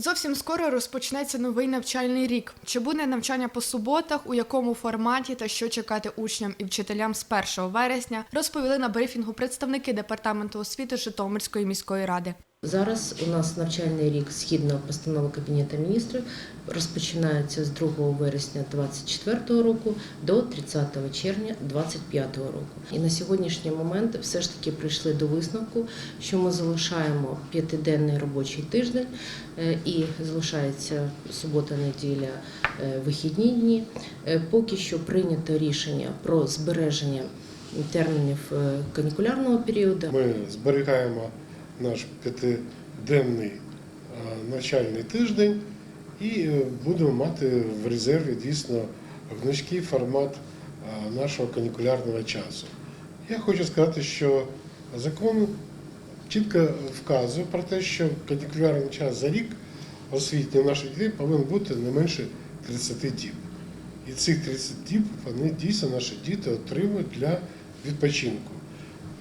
Зовсім скоро розпочнеться новий навчальний рік. Чи буде навчання по суботах, у якому форматі та що чекати учням і вчителям з 1 вересня, розповіли на брифінгу представники департаменту освіти Житомирської міської ради. Зараз у нас навчальний рік згідно постанови Кабінету міністрів розпочинається з 2 вересня 2024 року до 30 червня 2025 року. І на сьогоднішній момент все ж таки прийшли до висновку, що ми залишаємо п'ятиденний робочий тиждень е, і залишається субота, неділя, е, вихідні дні. Е, Поки що прийнято рішення про збереження термінів канікулярного періоду. Ми зберігаємо наш п'ятиденний навчальний тиждень і е, будемо мати в резерві дійсно гнучкий формат нашого канікулярного часу. Я хочу сказати, що закон чітко вказує про те, що канікулярний час за рік освітній наших дітей повинен бути не менше 30 діб. І цих 30 діб вони дійсно наші діти отримують для відпочинку.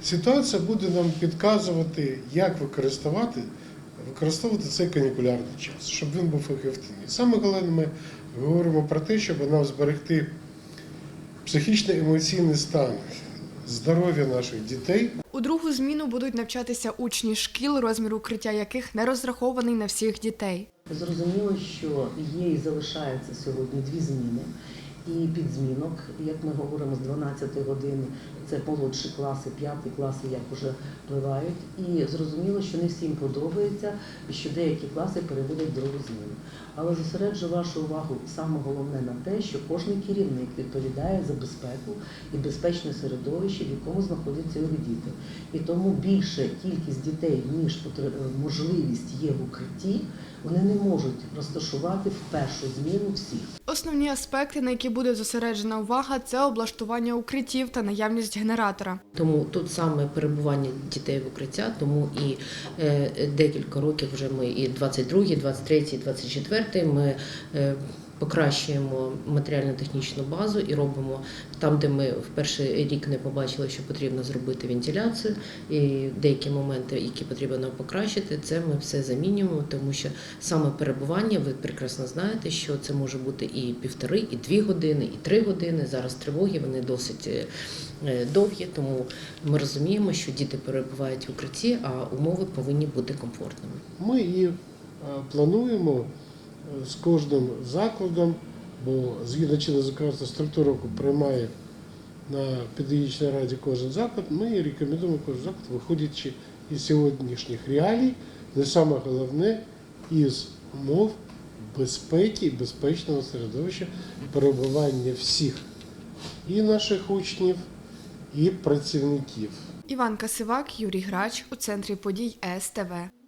Ситуація буде нам підказувати, як використовувати, використовувати цей канікулярний час, щоб він був ефективний. Саме головне, ми говоримо про те, щоб нам зберегти психічно-емоційний стан здоров'я наших дітей. У другу зміну будуть навчатися учні шкіл, розмір укриття яких не розрахований на всіх дітей. Зрозуміло, що є і залишається сьогодні дві зміни. І підзмінок, як ми говоримо, з 12 години, це молодші класи, п'яті класи, як вже впливають. І зрозуміло, що не всім подобається, і що деякі класи переводять другу зміну. Але зосереджу вашу увагу саме головне на те, що кожен керівник відповідає за безпеку і безпечне середовище, в якому знаходяться його діти. І тому більша кількість дітей, ніж можливість є в укритті, вони не можуть розташувати в першу зміну всіх. Основні аспекти, на які буде зосереджена увага, це облаштування укриттів та наявність генератора. Тому тут саме перебування дітей в укриття, тому і е, декілька років вже ми і 22, 23, 24 ми е, покращуємо матеріально-технічну базу і робимо там, де ми в перший рік не побачили, що потрібно зробити вентиляцію, і деякі моменти, які потрібно нам покращити, це ми все замінюємо, тому що саме перебування, ви прекрасно знаєте, що це може бути і півтори, і дві години, і три години. Зараз тривоги вони досить. е, довгі, тому ми розуміємо, що діти перебувають в укритті, а умови повинні бути комфортними. Ми і е, плануємо з кожним закладом, бо згідно чинного законодавства структура року приймає на педагогічній раді кожен заклад. Ми рекомендуємо кожен заклад, виходячи із сьогоднішніх реалій, не саме головне із умов безпеки і безпечного середовища перебування всіх і наших учнів, і працівників. Іван Касивак, Юрій Грач у центрі подій СТВ.